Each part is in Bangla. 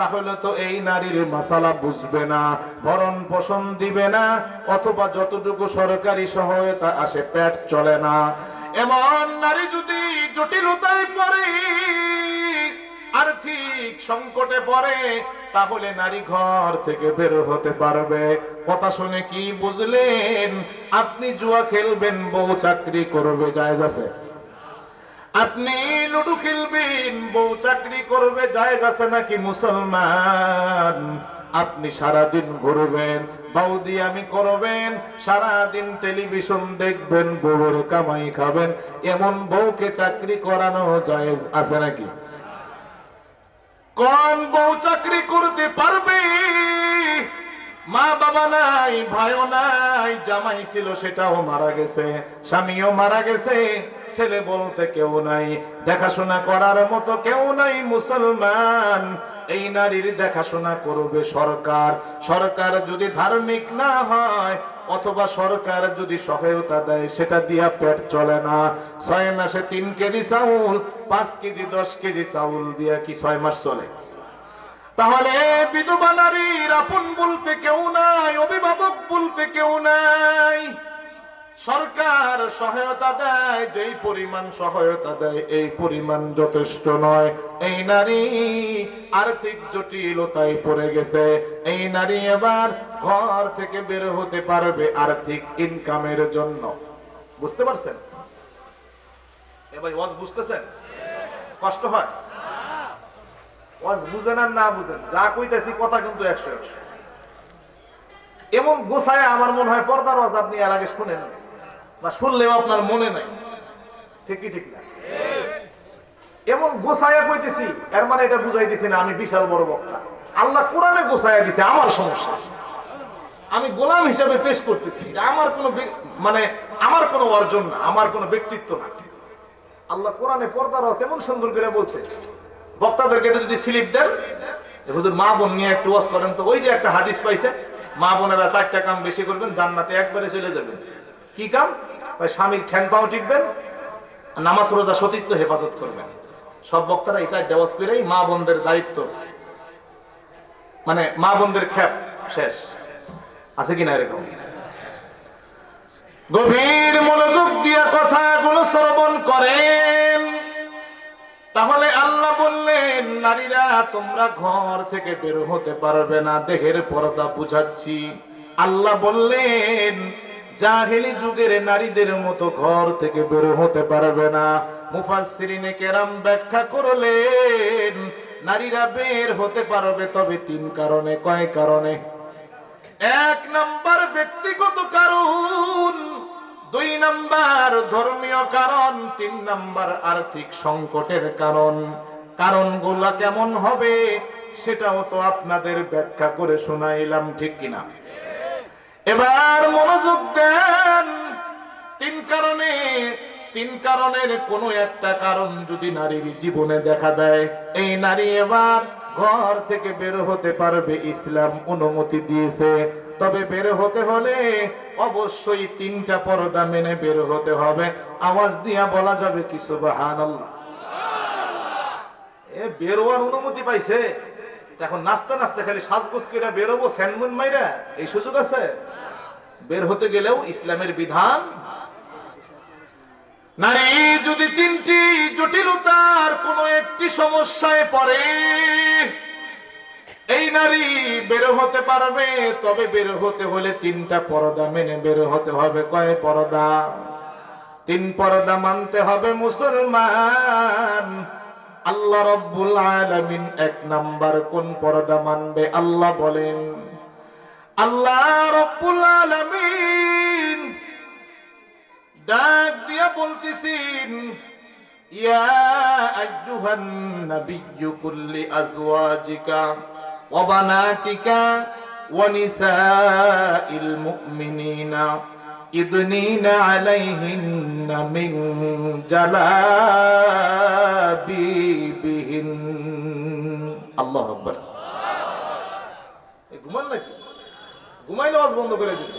তাহলে তো এই নারীর মাসালা বুঝবে না, ভরণ পোষণ দিবে না, অথবা যতটুকু সরকারি সহায়তা আসে পেট চলে না। এমন নারী যদি জটিলতায় পড়ে, আর্থিক সংকটে পড়ে, তাহলে নারী ঘর থেকে বের হতে পারবে। কথা শুনে কি বুঝলেন? আপনি জুয়া খেলবেন, বউ চাকরি করবে, জায়েজ আছে? আপনি লুডু খেলবেন, বউ চাকরি করবে, জায়েজ আছে নাকি মুসলমান? আপনি সারাদিন ঘুরবেন বৌদি আমি করবেন, সারাদিন টেলিভিশন দেখবেন বউর কামাই খাবেন। এমন বউকে চাকরি করানো জায়েজ আছে নাকি? কোন বউ চাকরি করতে পারবে মা বাবা নাই, ভাইও নাই, জামাই ছিল সেটাও মারা গেছে, স্বামীও মারা গেছে, ছেলে বলতে কেউ নাই, দেখাশোনা করার মতো কেউ নাই, মুসলমান। এই নারীর দেখাশোনা করবে সরকার সরকার যদি ধার্মিক না হয়, অথবা সরকার যদি সহায়তা দেয়, সেটা দিয়া পেট চলে না। ছয় মাসে তিন কেজি চাউল, পাঁচ কেজি, দশ কেজি চাউল দিয়া কি ছয় মাস চলে? তাহলে বিধবা নারীর আপন বলতে কেউ নাই, অভিভাবক বলতে কেউ নাই। সরকার সহায়তা দেয়, যেই পরিমাণ সহায়তা দেয়, এই পরিমাণ যথেষ্ট নয়। এই নারী আর্থিক জটিলতায় পড়ে গেছে। এই নারী এবার ঘর থেকে বের হতে পারবে আর্থিক ইনকামের জন্য। বুঝতে পারছেন? এবার ওয়াজ বুঝতেছেন? কষ্ট হয়? বুঝেন আর না বুঝেন, যা কইতেছি কথা কিন্তু একশো একশো। এমন গোছায় আমার মনে হয় পর্দার ওয়াজ আপনি এর আগে শুনেন বা শুনলেও আপনার মনে নাই। ঠিকই ঠিক না? এমন গোছায়া কইতেছি, এর মানে এটা বুঝাই দিছি না, আমি বিশাল বড় বক্তা। আল্লাহ কোরআনে গোছায়া দিছে, আমার সমস্যা। আমি গোলাম হিসাবে পেশ করতেছি আমার কোনো মানে আমার কোনো অর্জন না, আমার কোনো ব্যক্তিত্ব না। আল্লাহ কোরআনে পর্দার এমন সুন্দর করে বলছে বক্তাদেরকে যদি স্লিপ দেন হুজুর মা বোন নিয়ে একটু ওয়াজ করেন তো, ওই যে একটা হাদিস পাইছে, মা বোনেরা চারটা কাম বেশি করবেন, জান্নাতে একবারে চলে যাবেন। কি কাম? ওই স্বামীর ঠ্যাং পাও টিকবেন, আর নামাজ রোজা সতীত্ব হেফাজত করবেন। সব বক্তারা এই চারটা ওয়াজ করেই মা বোনদের দায়িত্ব। মানে মা বোনদের খ্যাপ শেষ। আছে কিনা এরকম? গভীর মনোযোগ দিয়ে কথাগুলো শ্রবণ নারীরা, তোমরা ঘর থেকে বের হতে পারবে না। দেহের পর্দা বুঝাচ্ছি। আল্লাহ বললেন, জাহেলি যুগের নারীদের মতো ঘর থেকে বের হতে পারবে না। মুফাসসিরিনে কেরাম ব্যাখ্যা করলেন, নারীরা বের হতে পারবে তবে তিন কারণে। কয় কারণে? এক নাম্বার ব্যক্তিগত কারণ, দুই নাম্বার ধর্মীয় কারণ, তিন নাম্বার আর্থিক সংকটের কারণ। কারণগুলা কেমন হবে সেটাও তো আপনাদের ব্যাখ্যা করে শোনাইলাম, ঠিক কিনা? এবার মনোযোগ দেন। তিন কারণে, তিন কারণের কোনো একটা কারণ যদি নারীর জীবনে দেখা দেয়, এই নারী এবার ঘর থেকে বের হতে পারবে, ইসলাম অনুমতি দিয়েছে। তবে বের হতে হলে অবশ্যই তিনটা পর্দা মেনে বের হতে হবে। আওয়াজ দিয়া বলা যাবে কি, সুবহানাল্লাহ? এ বেরোয়ার অনুমতি পাইছে। এখন নাচতে নাচতে খালি সাজগোজ করে বেরোবো স্যানমুন মাইরা? এই সুযোগ আছে? বের হতে গেলেও ইসলামের বিধান। নারী যদি তিনটি জটিলতার কোন একটি সমস্যায় পড়ে, এই নারী বের হতে পারবে, তবে বের হতে হলে তিনটা পর্দা মেনে বের হতে হবে। কয় পর্দা? তিন পর্দা মানতে হবে মুসলমান। আল্লাহ রব্বুল আলামিন এক নাম্বার কোন পর্দা মানবে? আল্লাহ বলেন, আল্লাহ রব্বুল আলামিন ডাক দিয়া বলতেছেন, ইয়া আইয়ুহান নাবিয়্যু কুল্লি আজওয়াজিকা ওয়া বানাতিকা ওয়া নিসাইল মুমিনিনা। আলাইহিন্না মিন জালাবিবিহিন আল্লাহু আকবার এ ঘুমান নাকি? ঘুমাইলে আওয়াজ বন্ধ করে দিন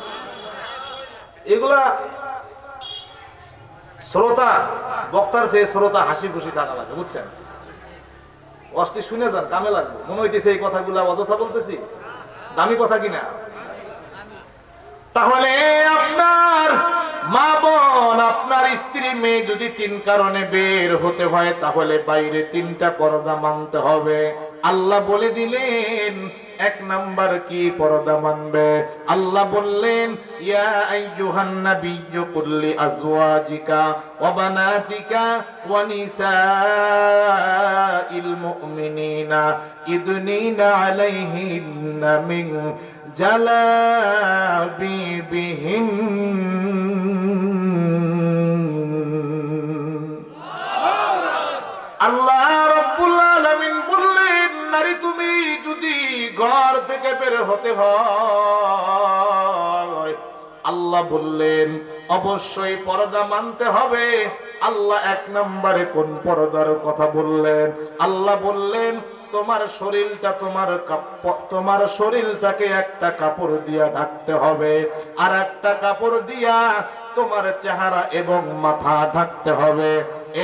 এগুলা শ্রোতা, বক্তার চেয়ে শ্রোতা হাসি খুশি থাকা লাগে, বুঝছেন? অষ্টি শুনে যান, কামে লাগবে। মনে হইতেছে এই কথাগুলো অযথা বলতেছি। দামি কথা কিনা? তাহলে আপনার মা বোন, আপনার স্ত্রী মেয়ে যদি তিন কারণে বের হতে হয়, তাহলে বাইরে তিনটা পর্দা মানতে হবে। আল্লাহ বলে দিলেন এক নাম্বার কি পর্দা মানবে? আল্লাহ বললেন, ইয়া আইয়ুহান নাবিয়্যু কুল্লি আজওয়াজিকা ওয়া বানাতিকা ওয়া নিসাইল মুমিনিনা ইদনিনা আলাইহিন্না মিন জালাবিবিহিন ঘর থেকে বের হতে হয়। আল্লাহ বললেন, অবশ্যই পর্দা মানতে হবে। আল্লাহ এক নম্বরে কোন পর্দার কথা বললেন? আল্লাহ বললেন, তোমার শরীরটা তোমার তোমার শরীরটাকে একটা কাপড় দিয়া ঢাকতে হবে। আর একটা কাপড় দিয়া তোমার চেহারা এবং মাথা ঢাকতে হবে।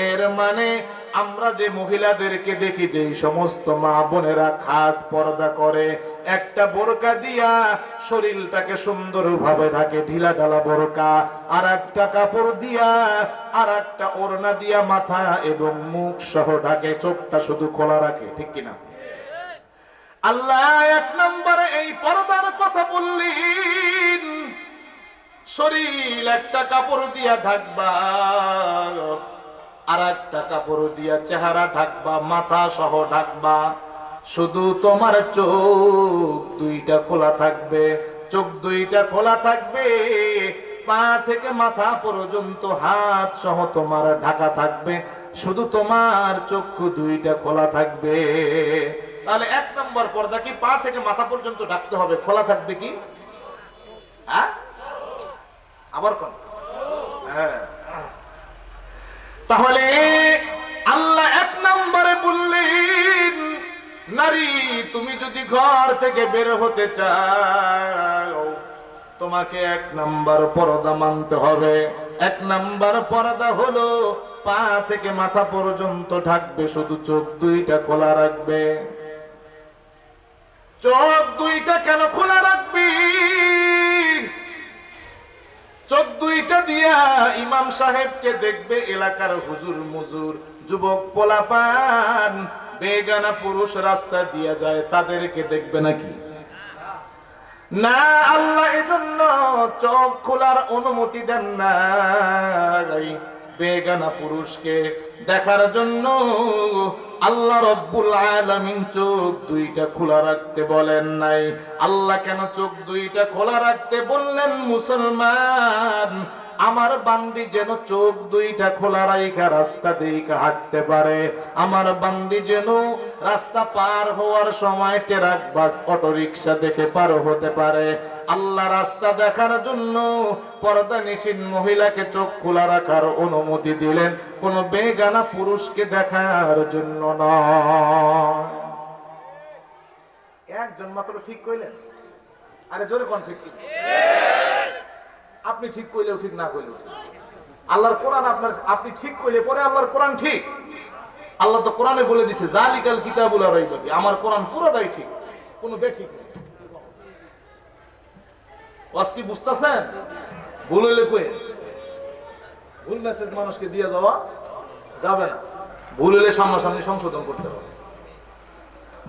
এর মানে আমরা যে মহিলাদেরকে দেখি, যে সমস্ত মা বোনেরা খাস পর্দা করে, একটা বোরকা দিয়া শরীরটাকে সুন্দরভাবে ঢাকে, ঢিলা ঢালা বোরকা আর একটা কাপড় দিয়া আর একটা ওড়না দিয়া মাথা এবং মুখ সহ ঢাকে, চোখটা শুধু খোলা রাখে, ঠিক কিনা? আল্লাহ এক নম্বরে এই পর্দার কথা বললেন। শরীর একটা কাপড় দিয়া ঢাকবা, আর একটা কাপড় দিয়া চেহারা ঢাকবা, মাথা সহ ঢাকবা। শুধু তোমার চোখ দুইটা খোলা থাকবে, চোখ দুইটা খোলা থাকবে, পা থেকে মাথা পর্যন্ত হাত সহ তোমার ঢাকা থাকবে। শুধু তোমার চক্ষু দুইটা খোলা থাকবে। তাহলে এক নম্বর পর্দা কি পা থেকে মাথা পর্যন্ত ঢাকতে হবে? খোলা থাকবে কি? হ্যাঁ? আবার কোন। হ্যাঁ। তাহলে আল্লাহ এক নম্বরে বললেন, নারী, তুমি যদি ঘর থেকে বের হতে চাও, তোমাকে এক নাম্বার পর্দা মানতে হবে। এক নাম্বার পর্দা হলো পা থেকে মাথা পর্যন্ত ঢাকবে, শুধু চোখ দুইটা খোলা রাখবে। চোখ দুইটা কেন খোলা রাখবি? চোখ দুইটা দিয়া ইমাম সাহেবকে দেখবে এলাকার হুজুর মুজুর, যুবক পোলাপান, বেগানা পুরুষ রাস্তা দিয়া যায়, তাদেরকে দেখবে নাকি? না, আল্লাহ এজন্য চোখ খোলার অনুমতি দেন না বেগানা পুরুষকে। দেখার জন্য আল্লাহ রব্বুল আলামিন চোখ দুইটা খোলা রাখতে বলেন নাই। আল্লাহ কেন চোখ দুইটা খোলা রাখতে বললেন, মুসলমান আমার বান্দি যেন চোখ দুইটা খোলা রাইখা রাস্তা দিকে হাঁটতে পারে। আমার বান্দি যেন রাস্তা পার হওয়ার সময় ট্রাক, বাস অটো রিক্সা দেখে পার হতে পারে। আল্লাহ রাস্তা দেখার জন্য পর্দা নিশীন মহিলাকে চোখ খোলা রাখার অনুমতি দিলেন। কোন বেগানা পুরুষকে দেখার জন্য নয়। একজন মাত্র ঠিক কইলেন? আরে জোরে কোন ঠিক? আপনি ঠিক কইলেও ঠিক, না কইলেও ঠিক। আল্লাহর কোরআন আপনার, আপনি ঠিক কইলে পরে আল্লাহর কোরআন ঠিক। আল্লাহ তো কোরআনে বলে দিছে, জালিকাল কিতাবুল রাইবাতি আমার কোরআন পুরোটাই ঠিক, কোনো বেঠিক নেই। ওয়াজ কি বুঝতেছেন? ভুল হইলে কয়ে ভুল মেসেজ মানুষকে দিয়ে যাওয়া যাবে না। ভুল হইলে সামনাসামনি সংশোধন করতে হবে।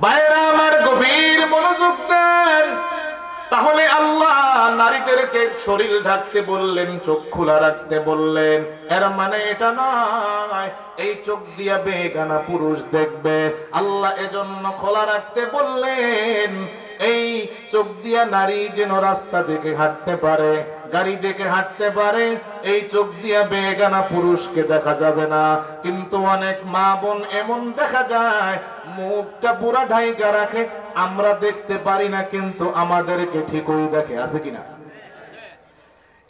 বাইরা আমার গভীর মনোযোগ দেন। তাহলে আল্লাহ নারীদেরকে শরীর ঢাকতে বললেন, চোখ খোলা রাখতে বললেন। এর মানে এটা নয়, এই চোখ দিয়া বেগানা পুরুষ দেখবে। আল্লাহ এজন্য খোলা রাখতে বললেন এই চোখ দিয়া নারী যেন রাস্তা দেখে হাঁটতে পারে, গাড়ি দেখে হাঁটতে পারে, এই চোখ দিয়া বেগানা পুরুষকে দেখা যাবে না। কিন্তু অনেক মা বোন এমন দেখা যায়, মুখটা পুরা ঢাইকা রাখে, আমরা দেখতে পারি না, কিন্তু আমাদেরকে ঠিকই দেখে। আছে কিনা?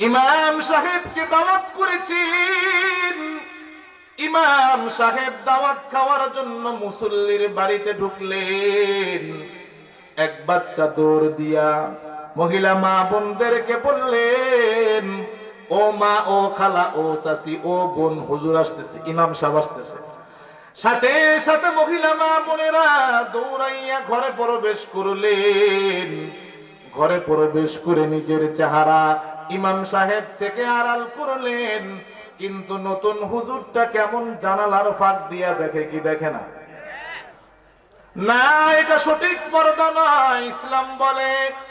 ইমাম সাহেবকে দাওয়াত করেছি ইমাম সাহেব দাওয়াত খাওয়ার জন্য মুসল্লির বাড়িতে ঢুকলেন। এক বাচ্চা দৌড় দিয়া মহিলা মা বোনদেরকে বললেন, ও মা, ও খালা, ও চাচি, ও বোন, হুজুর আসতেছে, ইমাম সাহেব আসতেছে। সাথে সাথে মহিলা মা বোনেরা দৌড়াইয়া ঘরে প্রবেশ করলেন। ঘরে প্রবেশ করে নিজের চেহারা ইমাম সাহেব থেকে আড়াল করলেন, কিন্তু নতুন হুজুরটা কেমন জানালার ফাঁক দিয়া দেখে কি দেখে না। না, এটা সঠিক পর্দা নয় ইসলাম বলে,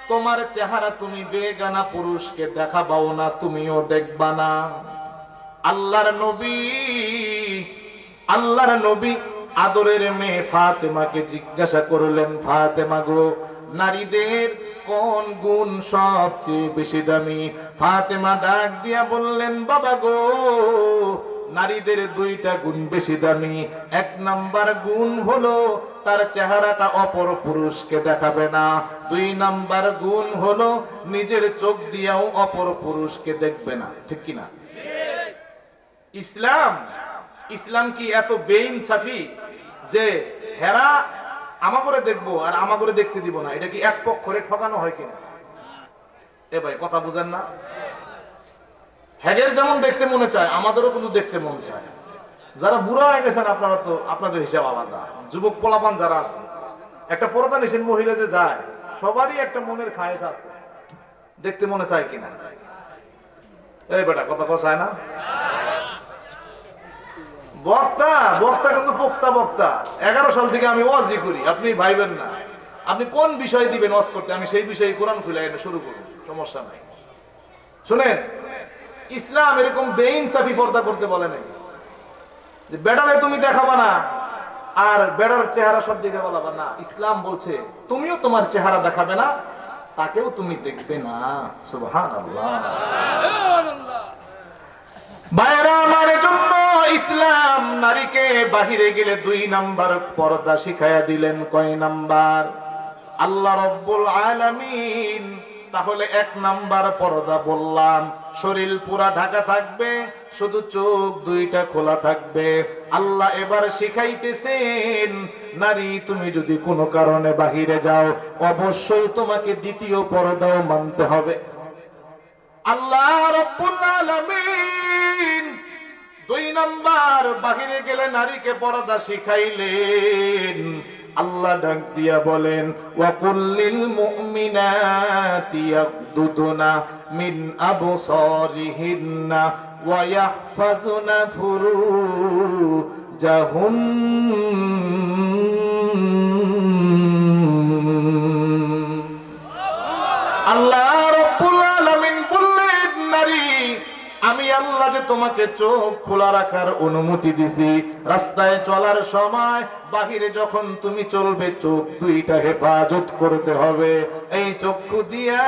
তোমার চেহারা তুমি বেগানা পুরুষকে দেখাবাও না, তুমিও দেখবা না। আল্লাহর নবী আল্লাহর নবী আদরের মেয়ে ফাতেমাকে জিজ্ঞাসা করলেন, ফাতেমা গো, নারীদের কোন গুণ সবচেয়ে বেশি দামি? ফাতেমা ডাক দিয়া বললেন, বাবা গো নারীদের দুইটা গুণ বেশি দামি। এক নাম্বার গুণ হলো তার চেহারাটা অপর পুরুষকে দেখাবে না। দুই নাম্বার গুণ হলো নিজের চোখ দিয়াও অপর পুরুষকে দেখবে না। ঠিক কি না ইসলাম ইসলাম কি এত বেইনসাফি যে হেরা আমা করে দেখব আর আমা করে দেখতে দিব না? এটা কি এক পক্ষরে ঠকানো হয় কিনা? এ ভাই, কথা বুঝেন না। হ্যাগের যেমন দেখতে মনে চায়, আমাদেরও কিন্তু দেখতে মন চায়। যারা বুড়া হয়ে গেছেন, আপনারা তো, আপনাদের হিসাব আলাদা। যুবক পোলাপান যারা আছে, একটা পরদা নিষেধ মহিলা যে যায়, সবারই একটা মনের খায়েশ আছে। দেখতে মনে চায় কিনা? এই বেটা, কথা কথায় না? বক্তা বক্তা কিন্তু পোক্তা বক্তা। এগারো সাল থেকে আমি ওয়াজি করি, আপনি ভাইবেন না। আপনি কোন বিষয় দিবেন ওয়াজ করতে? আমি সেই বিষয়ে কোরআন খুলে শুরু করুন সমস্যা নাই। শুনেন ইসলাম এরকম বেইনসাফি পর্দা করতে বলে নাই। যে বেড়ারে তুমি দেখাবা না, আর বেড়ার চেহারা সব দিকে বলাবা না। ইসলাম বলছে, তুমিও তোমার চেহারা দেখাবে না, তাকেও তুমি দেখবে না। সুবহানাল্লাহ। ভাইরা আমার জন্য ইসলাম নারীকে বাহিরে গেলে দুই নাম্বার পর্দা শিখাইয়া দিলেন কয় নাম্বার? আল্লাহ রব্বুল আলামিন, তাহলে এক নাম্বার পর্দা বললাম। শরীর পুরা ঢাকা থাকবে, শুধু চোখ দুইটা খোলা থাকবে। আল্লাহ এবার শিখাইতেছেন, নারী, তুমি যদি কোনো কারণে বাহিরে যাও, অবশ্যই তোমাকে দ্বিতীয় পর্দাও মানতে হবে। আল্লাহ দুই নাম্বার, বাহিরে গেলে নারীকে পর্দা শিখাইলেন। আল্লাহ ডাক দিয়া বলেন ওয়াকুল্লিল মুমিনাতি ইয়াকদুদুনা মিন আবসারিহিন্না ওয়া ইয়াহফাজুনা ফুরুজাহুন আল্লাহ আল্লাহ যে তোমাকে চোখ খোলা রাখার অনুমতি দিছি, রাস্তায় চলার সময় বাহিরে যখন তুমি চলবে, চোখ দুইটা হেফাজত করতে হবে। এই চক্ষু দিয়া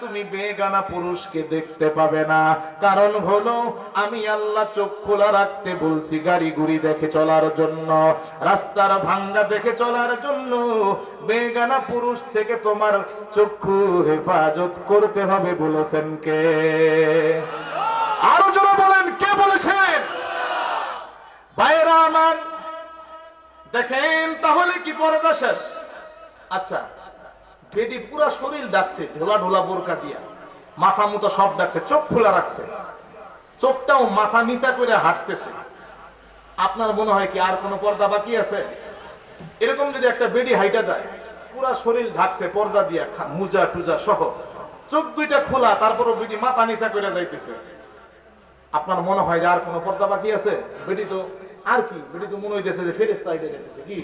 তুমি বেগানা পুরুষকে দেখতে পাবে না। কারণ হলো, আমি আল্লাহ চোখ খোলা রাখতে বলছি গাড়ি গুড়ি দেখে চলার জন্য, রাস্তার ভাঙ্গা দেখে চলার জন্য, বেগানা পুরুষ থেকে তোমার চক্ষু হেফাজত করতে হবে বলেছেন কে? আরও জোরে বলেন, কে বলেছেন ভাইরা আমার, দেখেন তাহলে কি পর্দা শেষ? আচ্ছা বেডি পুরা শরীর ডাকছে, ঢোলা ঢোলা বোরকা দিয়া, মাথা মুতো সব ডাকছে, চোখ খোলা রাখছে। চোখটাও মাথা নিচা করে হাঁটতেছে। আপনার মনে হয় কি আর কোনো পর্দা বাকি আছে? এরকম যদি একটা বেডি হাইটা যায়, পুরা শরীর ঢাকছে, পর্দা দিয়া মুজা টুজা সহ। চোখ দুইটা খোলা, তারপরও বেডি মাথা নিচা করে যাইতেছে। আপনার মনে হয় যে আর কোনো পর্দা বাকি আছে? বেডি তো আর কি? বেডি তো মনে হইতেছে যে ফেরেস্তা আইতে যাইতেছে কি?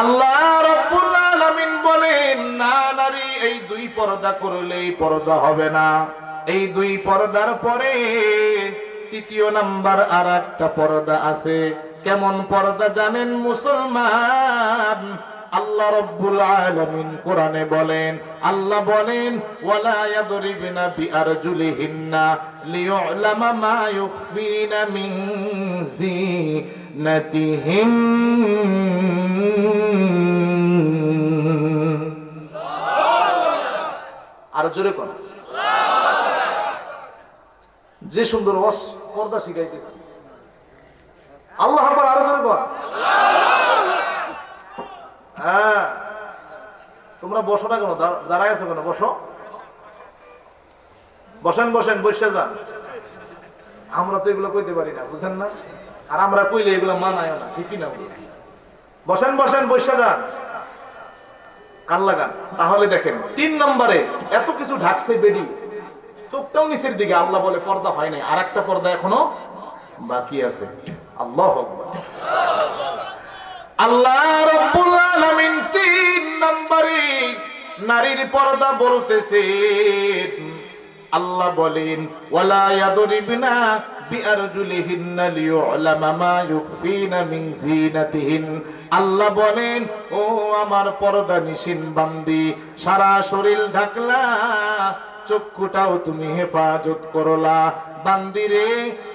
আল্লাহ রাব্বুল বলেন, না নারী, এই দুই পর্দা করলে এই পর্দা হবে না। এই দুই পর্দার পরে তৃতীয় নাম্বার আর একটা পর্দা আছে। কেমন পর্দা জানেন মুসলমান? আল্লাহ রব্বুল আলামিন কোরআনে বলেন, আল্লাহ বলেন, ওয়ালা ইয়াদরিবনা বিআরজুলিহিন্না লিয়ুলামা মা ইউখফিনা মিন জিনাতিহিন আরও জোরে কর যে সুন্দর অস পর্দা শিখাইতেছে। আল্লাহ আরও জোরে কর হ্যাঁ। তোমরা বসো না কেন দাঁড়ায় আছো কেন? বসো। বসেন বসেন, বসে যান। আমরা তো এগুলো কইতে পারি না, বুঝেন না? আর আমরা কইলে এগুলো মানায় না, ঠিকই না বসেন বসেন বৈশা যান। কান তাহলে দেখেন, তিন নম্বরে এত কিছু ঢাকছে বেডি। চোখটাও নিচের দিকে, আল্লাহ বলে পর্দা হয় নাই। আর একটা পর্দা এখনও বাকি আছে। আল্লাহ আকবার। আল্লাহ আলামিন তিন নম্বরে নারীর পর্দা বলতেছেন। আল্লাহ বলেন, ওয়ালা আল্লাহ বলেন, ও আমার পর্দা নিশিন বান্দি, সারা শরীর ঢাকলা, চক্ষুটাও তুমি হেফাজত করলা। বান্দিরে,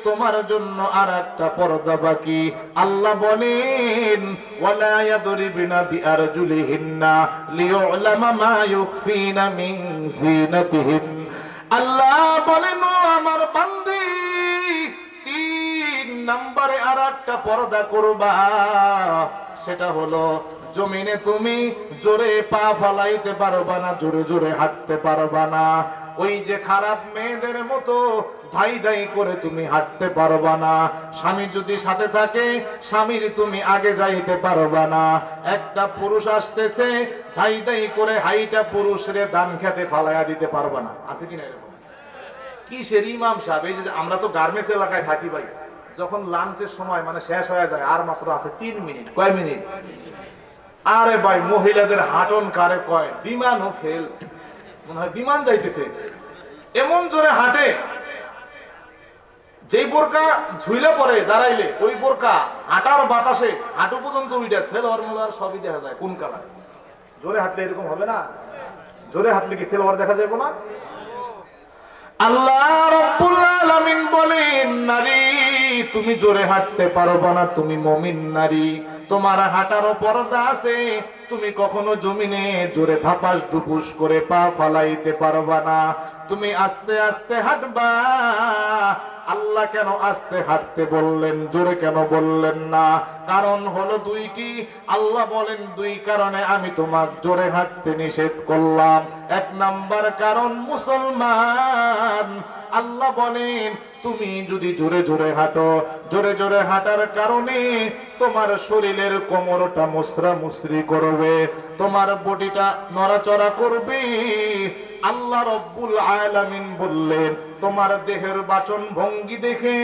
তোমার জন্য আর একটা পর্দা বাকি। আল্লাহ বলেন, ওয়ালা ইয়াদরিবনা বিআরজুলিহিন্না লিয়ুলামা মা ইউখফিনা মিন জিনাতিহিন আল্লাহ বলেন আমার বান্দি, তিন নম্বরে আর একটা পর্দা করবা। সেটা হলো, জমিনে তুমি জোরে পা ফালাইতে পারবা না, জোরে জোরে হাঁটতে পারবা না। ওই যে খারাপ মেয়েদের মতো ধাই ধাই করে তুমি হাঁটতে পারবা না। স্বামী যদি সাথে থাকে, স্বামীর তুমি আগে যাইতে পারবা না। একটা পুরুষ আসতেছে, ধাই ধাই করে হাইটা পুরুষরে দান খেতে ফালাইয়া দিতে পারবা না। আছে কিনা এরকম? কিসের ইমাম সাহেব? এই যে আমরা তো গার্মেন্টস এলাকায় থাকি ভাই। যখন লাঞ্চের সময় মানে শেষ হয়ে যায়, আর মাত্র আছে তিন মিনিট। কয় মিনিট? আরে ভাই, মহিলাদের হাঁটন কারে কয়? বিমান ও ফেল মনে হয় বিমান যাইতেছে। এমন জোরে হাঁটে। যেই বোরকা ঝুইলে পরে দাঁড়াইলে ওই বোরকা হাঁটার বাতাসে হাঁটু পর্যন্ত উইটা সেলোয়ার মোলার সবই দেখা যায় কোন কালার। জোরে হাঁটলে এরকম হবে না? জোরে হাঁটলে কি সেলোয়ার দেখা যাবে না? আল্লাহ রাব্বুল আলামিন বলেন নারী তুমি জোরে হাঁটতে পারবে না তুমি মমিন নারী। তোমার হাঁটারও পর্দা আছে তুমি কখনো জমিনে জোরে থাপাস দুপুস করে পা ফালাইতে পারবা না। তুমি আস্তে আস্তে হাঁটবা আল্লাহ কেন আসতে হাঁটতে বললেন, জোরে কেন বললেন না? কারণ হলো দুইটি। আল্লাহ বলেন, দুই কারণে আমি তোমার জোরে হাঁটতে নিষেধ করলাম। এক নাম্বার কারণ মুসলমান। আল্লাহ বলেন, তুমি যদি জোরে জোরে হাঁটো, জোরে জোরে হাঁটার কারণে তোমার শরীরের কোমরটা মুসরা মুসরি করবে, তোমার বডিটা নড়াচড়া করবে আল্লাহ রব্বুল আলামিন বললেন, তোমার দেহের বাচন ভঙ্গি দেখে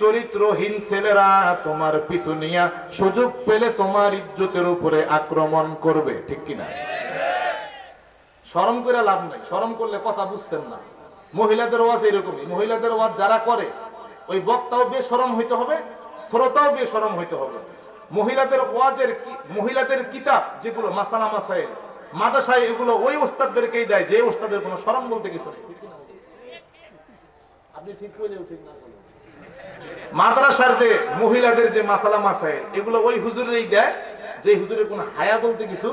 চরিত্রহীন ছেলেরা তোমার পিছু নিয়া সুযোগ পেলে তোমার ইজ্জতের উপরে আক্রমণ করবে। ঠিক কিনা শরম করে লাভ নাই। শরম করলে কথা বুঝতেন না। মহিলাদের ওয়াজ এরকমই। মহিলাদের ওয়াজ যারা করে, ওই বক্তাও বেশরম হইতে হবে, শ্রোতাও বেশরম হইতে হবে। মহিলাদের ওয়াজের মহিলাদের কিতাব যেগুলো মাসালা মাসাইল মাদাসায় এগুলো ওই ওস্তাদদেরকেই দেয় যে ওস্তাদের কোনো শরম বলতে কিছু নেই। মাদ্রাসার যে মহিলাদের যে মাসালা মাসাইল এগুলো ওই হুজুরেরই দেয় যে হুজুরের কোনো হায়া বলতে কিছু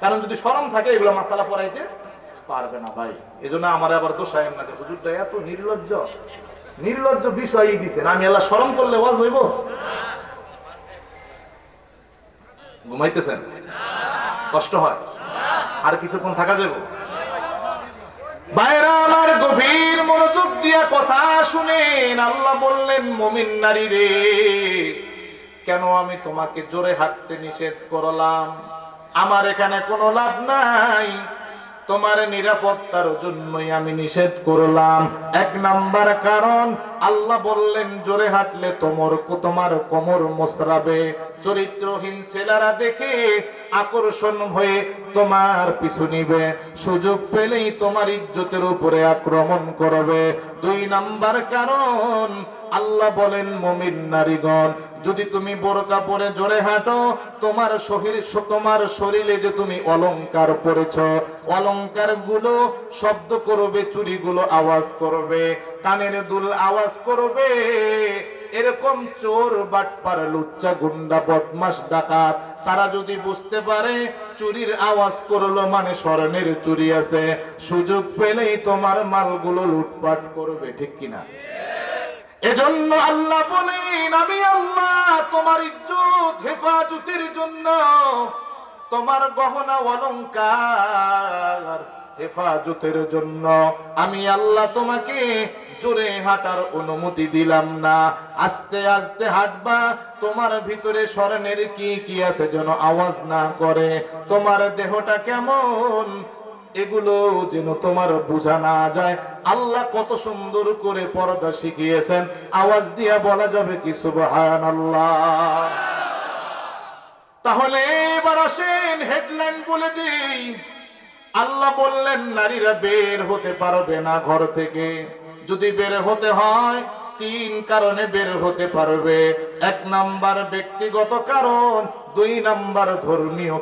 কারণ যদি শরম থাকে এগুলো মাসালা পড়াইতে পারবে না ভাই। এজন্য আমার আবার দোষায় না যে হুজুরটা এত নির্লজ্জ। নির্লজ্জ বিষয়ই দিছেন আমি আল্লাহ শরম করলে ওয়াজ হইব? ঘুমাইতেছেন? কষ্ট হয়? আর কিছুক্ষণ থাকা যাবে। বাইরা আমার গভীর মনোযোগ দিয়া কথা শুনেন। আল্লাহ বললেন, মমিন নারী রে, কেন আমি তোমাকে জোরে হাঁটতে নিষেধ করলাম? আমার এখানে কোনো লাভ নাই। তোমার নিরাপত্তার জন্যই আমি নিষেধ করলাম। এক নাম্বার কারণ, আল্লাহ বললেন, জোরে হাঁটলে তোমার তোমার কোমর মোসরাবে। চরিত্রহীন ছেলেরা দেখে আকর্ষণ হয়ে তোমার পিছু নিবে। সুযোগ পেলেই তোমার ইজ্জতের উপরে আক্রমণ করবে। দুই নাম্বার কারণ, আল্লাহ বলেন, মমিন নারীগণ, যদি তুমি বোরকা পরে জোরে হাঁটো, তোমার শরীর, তোমার শরীরে যে তুমি অলংকার পরেছ অলংকারগুলো শব্দ করবে, চুরিগুলো আওয়াজ করবে, কানের দুল আওয়াজ করবে। এরকম চোর, বাটপার, লুচ্চা, গুন্ডা বদমাস ডাকাত তারা যদি বুঝতে পারে, চুরির আওয়াজ করল মানে স্বর্ণের চুরি আছে, সুযোগ পেলেই তোমার মালগুলো লুটপাট করবে, ঠিক কিনা? এজন্য আল্লাহ বলেন, আমি আল্লাহ তোমার ইজ্জত, হেফাজতের জন্য তোমার গহনা অলংকার হেফাজতের জন্য আমি আল্লাহ তোমাকে জোরে হাঁটার অনুমতি দিলাম না। আস্তে আস্তে হাঁটবা, তোমার ভিতরে স্মরণের কি কি আছে যেন আওয়াজ না করে। তোমার দেহটা কেমন? এগুলো যেন তোমার বোঝা না যায়। আল্লাহ কত সুন্দর করে পর্দা শিখিয়েছেন। আওয়াজ দিয়া বলা যাবে কি সুবহান আল্লাহ তাহলে এবার আসেন হেডলাইন বলে দিই। আল্লাহ বললেন, নারীরা বের হতে পারবে না ঘর থেকে। যদি বের হতে হয়, তিন কারণে বের হতে পারবে। এক নাম্বার ব্যক্তিগত কারণ, দুই নাম্বার ধর্মীয়